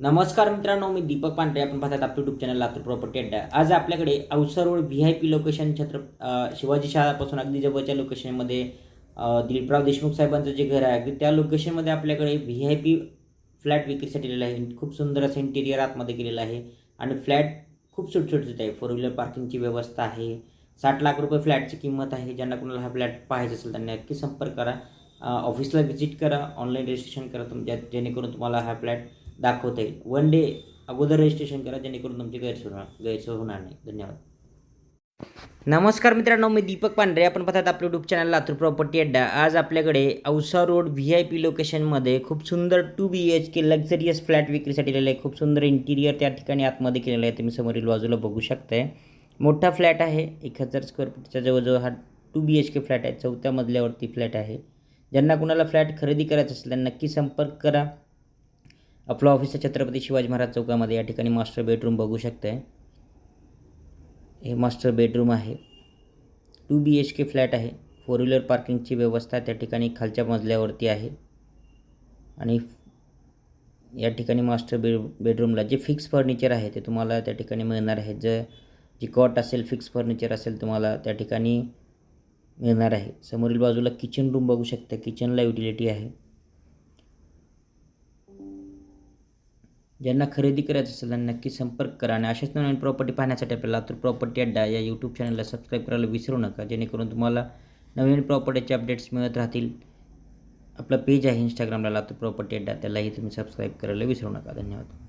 नमस्कार मित्रांनो मी दीपक पांढरे. आपण पाहतात आपलं युट्यूब चॅनल लातूर प्रॉपर्टी अड्डा. आज आपल्याकडे अवसर V I P location Chhatrapati Shivaji शाळापासून अगदी जवळच्या लोकेशनमध्ये दिलीपराव देशमुख साहेबांचं जे घर आहे अगदी त्या लोकेशनमध्ये आपल्याकडे व्ही आय पी फ्लॅट विक्रीसाठी दिलेला आहे. खूप सुंदर असं इंटेरियर आतमध्ये केलेलं आहे. आणि फ्लॅट खूप सुटसुटीत आहे. फोर व्हीलर पार्किंगची व्यवस्था आहे. साठ लाख रुपये फ्लॅटची किंमत आहे. ज्यांना कोणाला हा फ्लॅट पाहायचा असेल त्यांना नक्की संपर्क करा. ऑफिसला व्हिजिट करा. ऑनलाईन रजिस्ट्रेशन करा. तुमच्या जेणेकरून तुम्हाला हा फ्लॅट दाखवता येईल वन डे अगोदर रजिस्ट्रेशन करा जेणेकरून तुमची गैरसोय होणार गैरसोय होणार नाही. धन्यवाद. नमस्कार मित्रांनो मी दीपक पांढरे. आपण पाहतात आपलं युट्यूब चॅनल लातूर प्रॉपर्टी अड्डा. आज आपल्याकडे Ausa road V I P लोकेशनमध्ये खूप सुंदर two B H K luxurious flat विक्रीसाठी दिलेलं आहे. खूप सुंदर इंटिरियर त्या ठिकाणी आतमध्ये केलेलं आहे. तुम्ही समोरील बाजूला बघू शकताय. मोठा फ्लॅट आहे. एक हजार स्क्वेअर फीटच्या जवळजवळ हा two B H K flat आहे. चौथ्या मजल्यावरती फ्लॅट आहे. ज्यांना कुणाला फ्लॅट खरेदी करायचा असेल त्यांना नक्की संपर्क करा. आपलं ऑफिस आहे छत्रपती शिवाजी महाराज चौकामध्ये या ठिकाणी मास्टर बेडरूम बघू शकताय. हे मास्टर बेडरूम आहे. Two B H K flat आहे. फोर व्हीलर पार्किंगची व्यवस्था त्या ठिकाणी खालच्या मजल्यावरती आहे. आणि या ठिकाणी मास्टर बे बेडरूमला जे फिक्स फर्निचर आहे ते तुम्हाला त्या ठिकाणी मिळणार आहे. जे जी कॉट असेल फिक्स फर्निचर असेल तुम्हाला त्या ठिकाणी मिळणार आहे. समोरील बाजूला किचन रूम बघू शकता. किचनला युटिलिटी आहे. ज्यांना खरेदी करायचं असेल त्यांना नक्की संपर्क करा आणि अशाच नवीन प्रॉपर्टी पाहण्यासाठी आपल्या लातूर प्रॉपर्टी अड्डा या यूट्यूब चॅनलला सबस्क्राईब करायला विसरू नका. जेणेकरून तुम्हाला नवीन प्रॉपर्टीचे अपडेट्स मिळत राहतील. आपलं पेज आहे इंस्टाग्रामला लातूर प्रॉपर्टी अड्डा. त्यालाही तुम्ही सबस्क्राईब करायला विसरू नका. धन्यवाद.